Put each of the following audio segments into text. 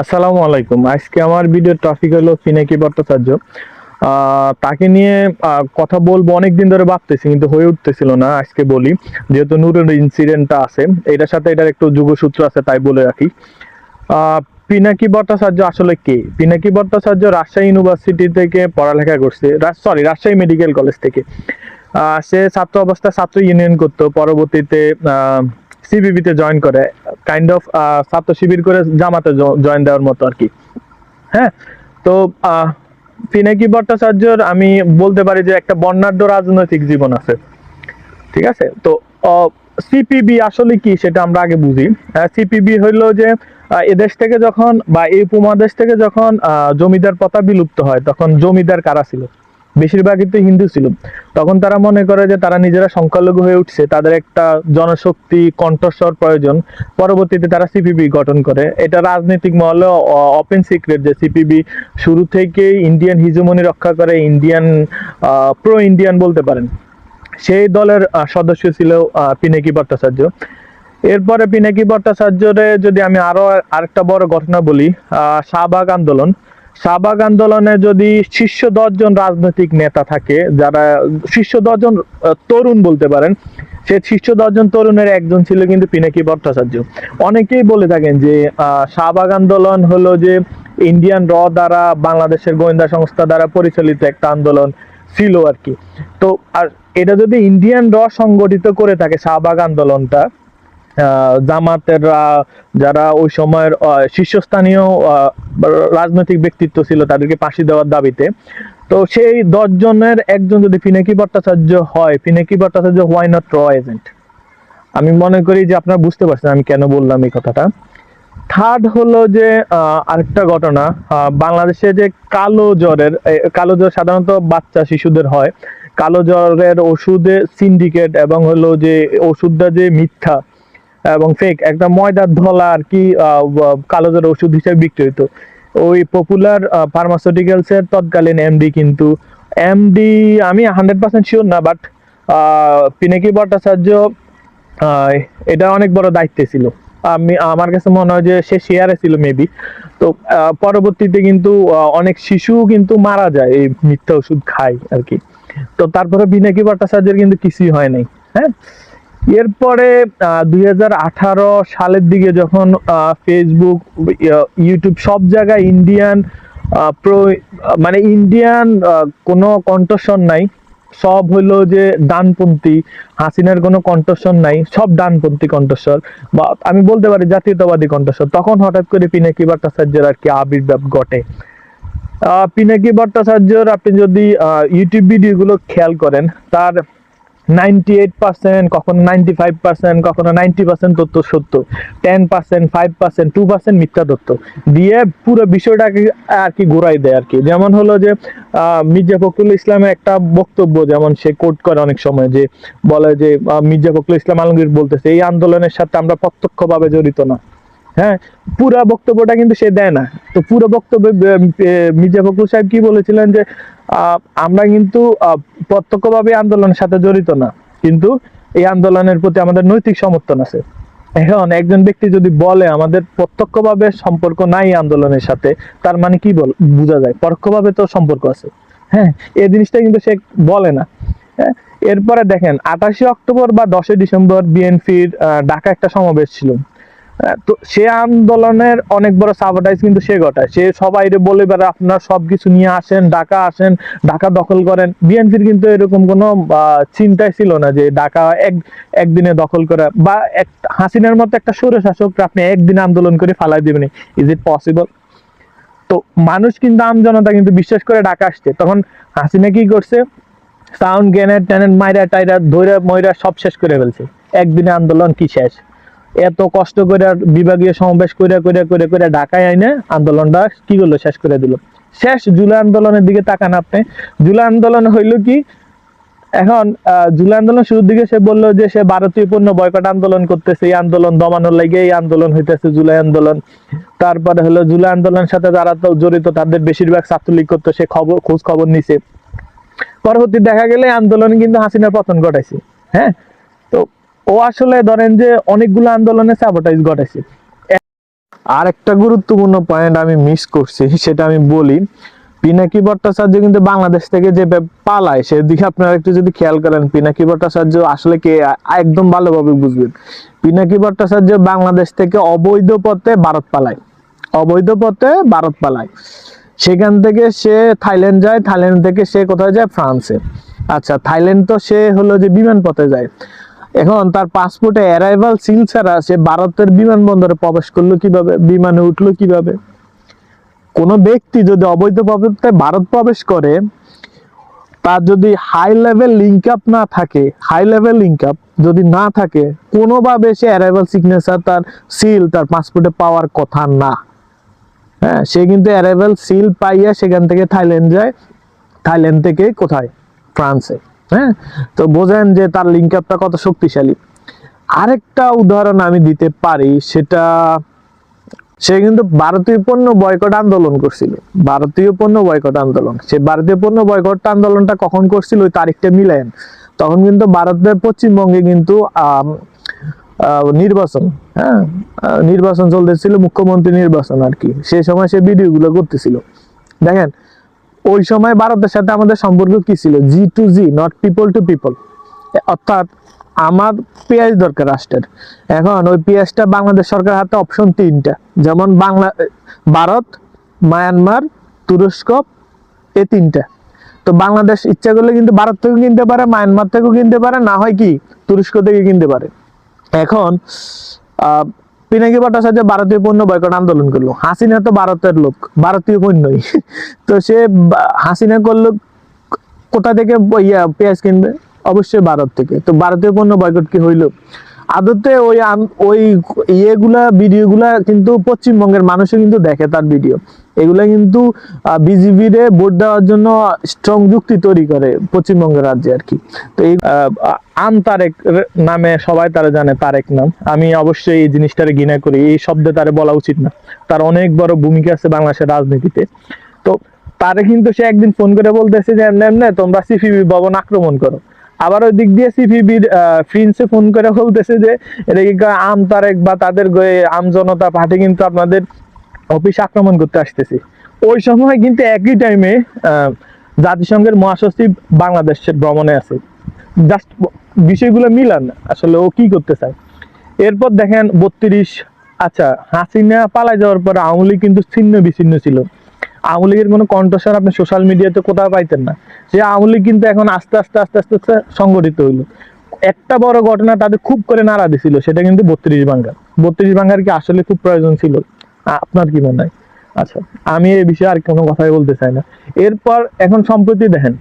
আসসালামু আলাইকুম। আজকে আমার ভিডিও টপিক হলো পিনাকি ভট্টাচার্য। তাকে নিয়ে কথা বলব অনেকদিন ধরে ভাবতেছি, কিন্তু হয়ে উঠতেছিল না, আজকে বলি। যেহেতু নুরের ইনসিডেন্টটা আছে, এটার সাথে এটার একটু যুগসূত্র আছে, তাই বলে রাখি। পিনাকি ভট্টাচার্য আসলে কে? পিনাকি ভট্টাচার্য রাজশাহী ইউনিভার্সিটি থেকে পড়ালেখা করছে সরি রাজশাহী মেডিকেল কলেজ থেকে। সে ছাত্র অবস্থায় ছাত্র ইউনিয়ন করতো, পরবর্তীতে সিবিবিতে জয়েন করে কাইন্ড অফ ছাত্র শিবির করে জামাতে জয়েন দেওয়ার মতো আর কি। হ্যাঁ? তো পিনাকি ভট্টাচার্যর, আমি বলতে পারি যে একটা বর্ণাঢ্য রাজনৈতিক জীবন আছে। ঠিক আছে? তো সিপিবি আসলে কি সেটা আমরা আগে বুঝি। সিপিবি হইল যে এদেশ থেকে যখন বা এই উপমহাদেশ থেকে যখন জমিদার প্রথা বিলুপ্ত হয়, তখন জমিদার কারা ছিল? বেশিরভাগই তো হিন্দু ছিল। তখন তারা মনে করে যে তারা নিজেরা সংখ্যালঘু হয়ে উঠছে, তাদের একটা জনশক্তি কণ্ঠস্বর প্রয়োজন। পরবর্তীতে তারা সিপিবি গঠন করে। এটা রাজনৈতিক মহলে ওপেন সিক্রেট যে সিপিবি শুরু থেকে ইন্ডিয়ান হিজুমনি রক্ষা করে ইন্ডিয়ান প্রো ইন্ডিয়ান বলতে পারেন। সেই দলের সদস্য ছিল পিনাকি ভট্টাচার্য। এরপরে পিনাকি ভট্টাচার্যরে যদি আমি আরও আরেকটা বড় ঘটনা বলি শাহবাগ আন্দোলন। শাহবাগ আন্দোলনে যদি শীর্ষ দশজন রাজনৈতিক নেতা থাকে, যারা শীর্ষ দশজন তরুণ বলতে পারেন, সে শীর্ষ দশজন তরুণের একজন ছিল কিন্তু পিনাকি ভট্টাচার্য। অনেকেই বলে থাকেন যে শাহবাগ আন্দোলন হলো যে ইন্ডিয়ান র দ্বারা, বাংলাদেশের গোয়েন্দা সংস্থা দ্বারা পরিচালিত একটা আন্দোলন ছিল আর কি। তো, আর এটা যদি ইন্ডিয়ান র সংগঠিত করে থাকে শাহবাগ আন্দোলনটা আহ, জামাতের আহ, যারা ওই সময়ের শীর্ষস্থানীয় রাজনৈতিক ব্যক্তিত্ব ছিল তাদেরকে ফাঁসি দেওয়ার দাবিতে। তো সেই দশ জনের একজন যদি পিনাকি ভট্টাচার্য হয় পিনাকি ভট্টাচার্য হোয়াই নট র এজেন্ট আমি মনে করি যে আপনারা বুঝতে পারছেন আমি কেন বললাম এই কথাটা। থার্ড হলো যে আরেকটা ঘটনা বাংলাদেশে যে কালো জ্বরের কালো জ্বর সাধারণত বাচ্চা শিশুদের হয়। কালো জ্বরের ওষুধে সিন্ডিকেট এবং হলো যে ওষুধটা যে মিথ্যা এবং ফেক একটা ময়দার ধলা আর কি আহ, ব- কালো জ্বর ওষুধ হিসেবে বিক্রি হতো ওই পপুলার ফার্মাসিউটিক্যালস এর তৎকালীন এমডি কিন্তু এমডি আমি হান্ড্রেড পার্সেন্ট শিওর না বাট পিনাকি ভট্টাচার্য এটা অনেক বড় দায়িত্বে ছিল। আমি আমার কাছে মনে হয় যে সে শেয়ারে ছিল মেবি তো পরবর্তীতে কিন্তু অনেক শিশু কিন্তু মারা যায় এই মিথ্যা ওষুধ খায় আর কি। তো তারপরে বিনাকি ভট্টাচার্যের কিন্তু কিছুই হয় নাই হ্যাঁ? এরপরে দুই হাজার আঠারো সালের দিকে যখন ফেসবুক ইউটিউব সব জায়গায় ইন্ডিয়ান প্রো মানে ইন্ডিয়ান কোনো কণ্ঠস্বর নাই। সব হলো যে ডানপন্থী। হাসিনার কোনো কণ্ঠস্বর নাই। সব ডানপন্থী কণ্ঠস্বর। বা, আমি বলতে পারি জাতীয়তাবাদী কণ্ঠস্বর। তখন হঠাৎ করে পিনাকি ভট্টাচার্যের আর কি আবির্ভাব ঘটে। পিনাকি ভট্টাচার্যর আপনি যদি ইউটিউব ভিডিওগুলো খেয়াল করেন, তার নাইনটি এইট পার্সেন্ট, কখনো নাইনটি ফাইভ পার্সেন্ট, কখনো নাইনটি পার্সেন্ট তথ্য সত্য। Ten percent, five percent, two percent মিথ্যা তথ্য। দিয়ে পুরো বিষয়টাকে আর কি ঘুরাই দেয় আর কি যেমন হলো যে মির্জা ফখরুল ইসলামের একটা বক্তব্য, যেমন সে কোট করে অনেক সময়, যে বলে যে মির্জা ফখরুল ইসলাম আলমগীর বলতেছে, এই আন্দোলনের সাথে আমরা প্রত্যক্ষভাবে জড়িত না। হ্যাঁ পুরো বক্তব্যটা কিন্তু সে দেয় না। তো পুরো বক্তব্যে মির্জা ফখরুল সাহেব কি বলেছিলেন যে আমরা কিন্তু প্রত্যক্ষভাবে আন্দোলনের সাথে জড়িত না, কিন্তু এই আন্দোলনের প্রতি আমাদের নৈতিক সমর্থন আছে। এখন একজন ব্যক্তি যদি বলে, আমাদের প্রত্যক্ষভাবে সম্পর্ক নাই আন্দোলনের সাথে, তার মানে কি বল, বোঝা যায়, পরোক্ষভাবে তো সম্পর্ক আছে। হ্যাঁ এই জিনিসটা কিন্তু সে বলে না। হ্যাঁ এরপরে দেখেন, আঠাশে অক্টোবর বা দশই ডিসেম্বর বিএনপির ঢাকা একটা সমাবেশ ছিল। তো সে আন্দোলনের অনেক বড় সাবটাইজ কিন্তু সে ঘটায়। সে সবাই বলে বেড়া আপনার সবকিছু নিয়ে আসেন, ঢাকা আসেন, ঢাকা দখল করেন। বিএনপির কিন্তু এরকম কোনো চিন্তাই ছিল না যে ঢাকা এক, একদিনে দখল করা, বা এক, হাসিনার মতো একটা সৌর শাসক আপনি একদিনে আন্দোলন করে ফালাই দিবেন ইজ ইট পসিবল তো মানুষ কিন্তু আমজনতা কিন্তু বিশ্বাস করে ঢাকা আসছে। তখন হাসিনা কি করছে? সাউন্ড গ্রেনেড ট্যানেড মাইরা টাইরা ধৈরা ময়রা সব শেষ করে ফেলছে। একদিনে আন্দোলন কি শেষ? এত কষ্ট করে বিভাগীয় সমাবেশ করে করে করে করে ঢাকায় আইনে আন্দোলনটা কি করল? শেষ করে দিল। শেষ জুলাই আন্দোলনের দিকে তাকান আপনি। জুলাই আন্দোলন হইল কি? এখন জুলাই আন্দোলন শুরুর দিকে সে বলল যে সে ভারতীয় পণ্য বয়কট আন্দোলন করতেছে, এই আন্দোলন দমানোর লাগে এই আন্দোলন হইতেছে জুলাই আন্দোলন। তারপরে হলো জুলাই আন্দোলনের সাথে যারা তো জড়িত, তাদের বেশিরভাগ ছাত্রলীগ করতো, সে খবর খোঁজ খবর নিছে। পরবর্তী দেখা গেলে আন্দোলন কিন্তু হাসিনার পতন ঘটাইছে। হ্যাঁ? তো ও আসলে ধরেন যে অনেকগুলো আন্দোলনে সাবোটাইজ ঘটাইছে। আর একটা গুরুত্বপূর্ণ পয়েন্ট আমি মিস করছি, সেটা আমি বলি, পিনাকি ভট্টাচার্য কিন্তু বাংলাদেশ থেকে যে পালায়, সেদিকে আপনারা একটু যদি খেয়াল করেন, পিনাকি ভট্টাচার্য আসলে কে? একদম ভালোভাবে বুঝবেন। পিনাকি ভট্টাচার্য বাংলাদেশ থেকে অবৈধ পথে ভারত পালায়। অবৈধ পথে ভারত পালায়। সেখান থেকে সে থাইল্যান্ড যায়, থাইল্যান্ড থেকে সে কোথায় যায়? ফ্রান্সে। আচ্ছা থাইল্যান্ড তো সে হলো যে বিমান পথে যায়। এখন তার পাসপোর্টে অ্যারাইভাল সিল ছাড়া সে ভারতের বিমানবন্দরে প্রবেশ করল কীভাবে, বিমানে উঠল কীভাবে? কোনো ব্যক্তি যদি অবৈধ পথে ভারত প্রবেশ করে, তার যদি হাই লেভেল লিঙ্ক আপ না থাকে হাই লেভেল লিঙ্ক আপ যদি না থাকে, কোনোভাবে সে অ্যারাইভাল সিগনেচার তার সিল তার পাসপোর্টে পাওয়ার কথা না। হ্যাঁ সে কিন্তু অ্যারাইভাল সিল পাইয়া সেখান থেকে থাইল্যান্ড যায়। থাইল্যান্ড থেকে কোথায়? ফ্রান্সে হ্যাঁ? তো বোঝেন যে তার লিঙ্ক আপটা কত শক্তিশালী। আরেকটা উদাহরণ আমি দিতে পারি, সেটা সে কিন্তু ভারতীয় পণ্য বয়কট আন্দোলন করছিল। ভারতীয় পণ্য বয়কট আন্দোলন। সে ভারতীয় পণ্য বয়কট আন্দোলনটা কখন করছিল, ওই তারিখটা মিলেন তখন কিন্তু ভারতের পশ্চিমবঙ্গে কিন্তু নির্বাচন হ্যাঁ? নির্বাচন চলতেছিল, মুখ্যমন্ত্রী নির্বাচন আর কি। সেই সময় সে ভিডিওগুলো করতেছিল। দেখেন ওই সময় ভারতের সাথে আমাদের সম্পর্ক কি ছিল? G to G not people to people অর্থাৎ আমার পেঁয়াজ দরকার রাষ্ট্রের। এখন ওই পেঁয়াজটা বাংলাদেশ সরকার হাতে অপশন তিনটা। যেমন বাংলা ভারত, মায়ানমার, তুরস্ক, এ তিনটা। তো বাংলাদেশ ইচ্ছা করলে কিন্তু ভারত থেকেও কিনতে পারে, মায়ানমার থেকেও কিনতে পারে, না হয় কি, তুরস্ক থেকে কিনতে পারে। এখন পিনাকি ভট্টাচার্য ভারতীয় পণ্য বয়কট আন্দোলন করল হাসিনা তো ভারতের লোক ভারতীয় পণ্যই। তো সে হাসিনা করল কোথা থেকে ইয়া, পেঁয়াজ কিনবে? অবশ্যই ভারত থেকে। তো ভারতীয় পণ্য বয়কট কি হইল? আদতে ওই ওই ইয়েগুলা, ভিডিওগুলা কিন্তু পশ্চিমবঙ্গের মানুষও কিন্তু দেখে তার ভিডিও। এগুলা কিন্তু বিজেপি রে ভোট দেওয়ার জন্য স্ট্রং যুক্তি তৈরি করে পশ্চিমবঙ্গের রাজ্যে আর কি। তো এই আম তারেক নামে সবাই তারা জানে তারেক নাম। আমি অবশ্যই এই জিনিসটারে ঘৃণা করি, এই শব্দে তারে বলা উচিত না। তার অনেক বড় ভূমিকা আছে বাংলাদেশের রাজনীতিতে। তো তারে কিন্তু সে একদিন ফোন করে বলতেছে যে, এমনি এমনি, তোমরা সিপিবি ভবন আক্রমণ করো। আবার ওই দিক দিয়ে সিপিবির ফ্রিন্সে ফোন করে বলতেছে যে, এটা কি আম তারেক বা তাদের আম জনতা পার্টি কিন্তু আপনাদের অফিস আক্রমণ করতে আসতেছে। ওই সময় কিন্তু একই টাইমে জাতিসংঘের মহাসচিব বাংলাদেশের ভ্রমণে আছে। জাস্ট বিষয়গুলো মিলান, আসলে ও কি করতে চায়। এরপর দেখেন বত্রিশ আচ্ছা হাসিনা পালাই যাওয়ার পর আওয়ামী লীগ কিন্তু ছিন্ন বিচ্ছিন্ন ছিল। আওয়ামী লীগের কোনো কণ্ঠস্বর আপনি সোশ্যাল মিডিয়াতে কোথাও পাইতেন না। সে আওয়ামী লীগ কিন্তু এখন আস্তে আস্তে আস্তে আস্তে আস্তে সংগঠিত হইল। একটা বড় ঘটনা তাদের খুব করে নাড়া দিছিল, সেটা কিন্তু বত্রিশ বাঙ্গার। বত্রিশ বাঙ্গার কি আসলে খুব প্রয়োজন ছিল? আপনার কি মনে হয়? আচ্ছা আমি এই বিষয়ে আর কোনো কথাই বলতে চাই না। এরপর এখন সম্প্রতি দেখেন,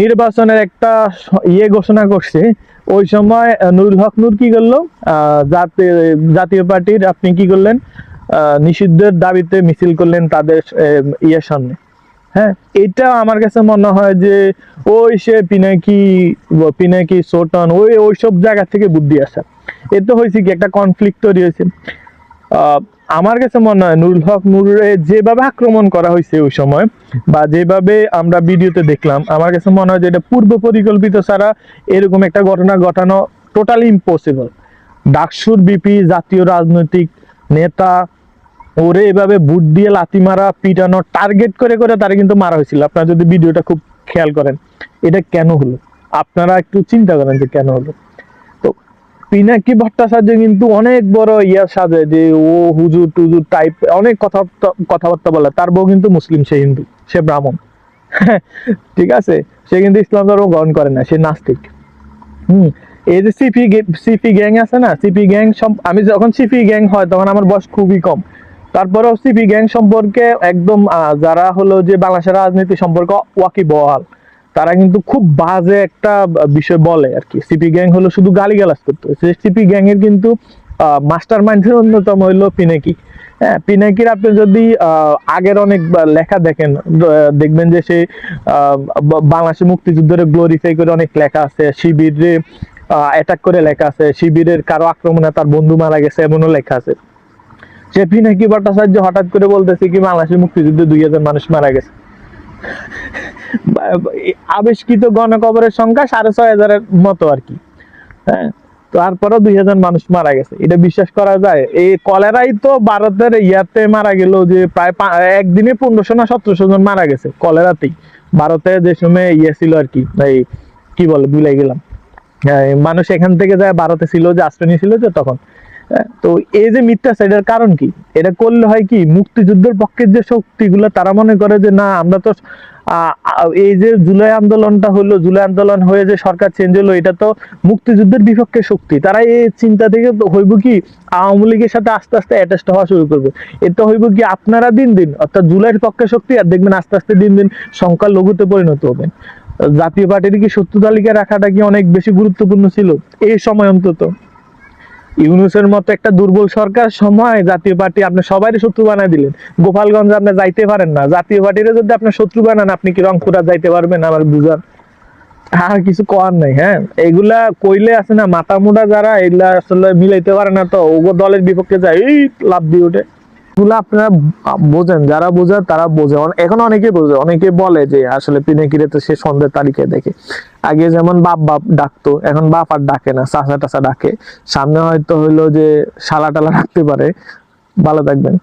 নির্বাচনের একটা ইয়ে ঘোষণা করছে, ওই সময় নুরুল হক নূর কি করল? জাতীয় পার্টির আপনি কি করলেন? নিষিদ্ধের দাবিতে মিছিল করলেন তাদের ইয়ের সামনে। হ্যাঁ এটা আমার কাছে মনে হয় যে, ওই সে পিনাকি পিনাকি, সোটন, ওই, ওইসব জায়গা থেকে বুদ্ধি আসা। এ তো হয়েছে কি, একটা কনফ্লিক্ট তৈরি হয়েছে। আমার কাছে মনে হয় নুরুল হক নুরে যেভাবে আক্রমণ করা হয়েছে ওই সময়, বা যেভাবে আমরা ভিডিওতে দেখলাম, আমার কাছে মনে হয় যে এটা পূর্ব পরিকল্পিত ছাড়া এরকম একটা ঘটনা ঘটানো টোটালি ইম্পসিবল ডাকসুর বিপি, জাতীয় রাজনৈতিক নেতা ওরে এভাবে বুট দিয়ে লাথি মারা, পিটানো টার্গেট করে করে তারা কিন্তু মারা হয়েছিল। আপনারা যদি ভিডিওটা খুব খেয়াল করেন, এটা কেন হলো? আপনারা একটু চিন্তা করেন যে কেন হলো। তো পিনাকি ভট্টাচার্য কিন্তু অনেক বড় ইয়া সাজে যে ও হুজুর টুজুর টাইপ অনেক কথা কথাবার্তা বলে। তার বউ কিন্তু মুসলিম, সে হিন্দু, সে ব্রাহ্মণ। ঠিক আছে? সে কিন্তু ইসলাম ধর্ম গ্রহণ করে না, সে নাস্তিক। হুম, এই যে সিপি সিপি গ্যাং আছে না সিপি গ্যাং আমি যখন সিপি গ্যাং হয়, তখন আমার বয়স খুবই কম। তারপরেও সিপি গ্যাং সম্পর্কে একদম যারা হলো যে বাংলাদেশের রাজনীতি সম্পর্কে ওয়াকি বহাল তারা কিন্তু খুব বাজে একটা বিষয় বলে আর কি। সিপি গ্যাং হলো শুধু গালিগালাজ করতো। সিপি গ্যাং এর কিন্তু মাস্টার মাইন্ডের অন্যতম হইল পিনাকি। হ্যাঁ পিনাকির আপনি যদি আগের অনেক লেখা দেখেন দেখবেন যে সে বাংলাদেশের মুক্তিযুদ্ধের গ্লোরিফাই করে অনেক লেখা আছে। শিবিরে অ্যাটাক করে লেখা আছে। শিবিরের কারও আক্রমণে তার বন্ধু মারা গেছে, এমনও লেখা আছে। সে পিনাকি ভট্টাচার্য হঠাৎ করে বলতেছে কি বাংলাদেশের মুক্তিযুদ্ধে দুই হাজার মানুষ মারা গেছে। আবিষ্কৃত গণকবরের সংখ্যা সাড়ে ছয় হাজারের মতো আর কি। হ্যাঁ তারপরেও দুই হাজার মানুষ মারা গেছে। এটা বিশ্বাস করা যায়। এই কলেরাই তো ভারতের ইয়াতে মারা গেল যে প্রায় একদিনে পনেরোশো না সতেরোশো জন মারা গেছে কলেরাতেই। ভারতে যে সময় ইয়ে ছিল আর কি এই কি বলে ভুলে গেলাম। হ্যাঁ, মানুষ এখান থেকে যায় ভারতে ছিল যে আশ্রয় নিয়েছিল যে তখন। তো এই যে মিথ্যা এটার কারণ কি? এটা করলে হয় কি, মুক্তিযুদ্ধের পক্ষের যে শক্তিগুলো তারা মনে করে যে না, আমরা তো এই যে জুলাই আন্দোলনটা হলো, জুলাই আন্দোলন হয়ে যে সরকার চেঞ্জ হলো, এটা তো মুক্তিযুদ্ধের বিপক্ষে শক্তি। তারা এই চিন্তা থেকে হইব কি, আওয়ামী লীগের সাথে আস্তে আস্তে অ্যাটাচড হওয়া শুরু করবে। এটা হইব কি, আপনারা দিন দিন, অর্থাৎ জুলাইয়ের পক্ষে শক্তি, আর দেখবেন আস্তে আস্তে দিন দিন সংখ্যা লঘুতে পরিণত হবেন। জাতীয় পার্টির কি শত্রু তালিকা রাখাটা কি অনেক বেশি গুরুত্বপূর্ণ ছিল? এই সময় অন্তত। ইউনুসের মতো একটা দুর্বল সরকার সময় জাতীয় পার্টি আপনি সবাই শত্রু বানাই দিলেন। গোপালগঞ্জ আপনি যাইতে পারেন না। জাতীয় পার্টিরে যদি আপনি শত্রু বানান, আপনি কি রংপুরা যাইতে পারবেন আমার বুঝার? হ্যাঁ কিছু করার নাই হ্যাঁ? এগুলা কইলে আছে না মাথা মোটা যারা এগুলা আসলে মিলাইতে পারে না তো, ওগো দলের বিপক্ষে যায়, এই লাভ দিয়ে ওঠে এগুলো আপনারা বোঝেন, যারা বোঝেন তারা বোঝে। এখন অনেকে বোঝে অনেকে বলে যে আসলে পিনেকিরে তো সে সন্ধ্যের তালিকায় দেখে। আগে যেমন বাপ বাপ ডাকতো, এখন বাপ আর ডাকে না, চাচা টাচা ডাকে। সামনে হয়তো হইল যে শালা টালা ডাকতে পারে। ভালো থাকবেন।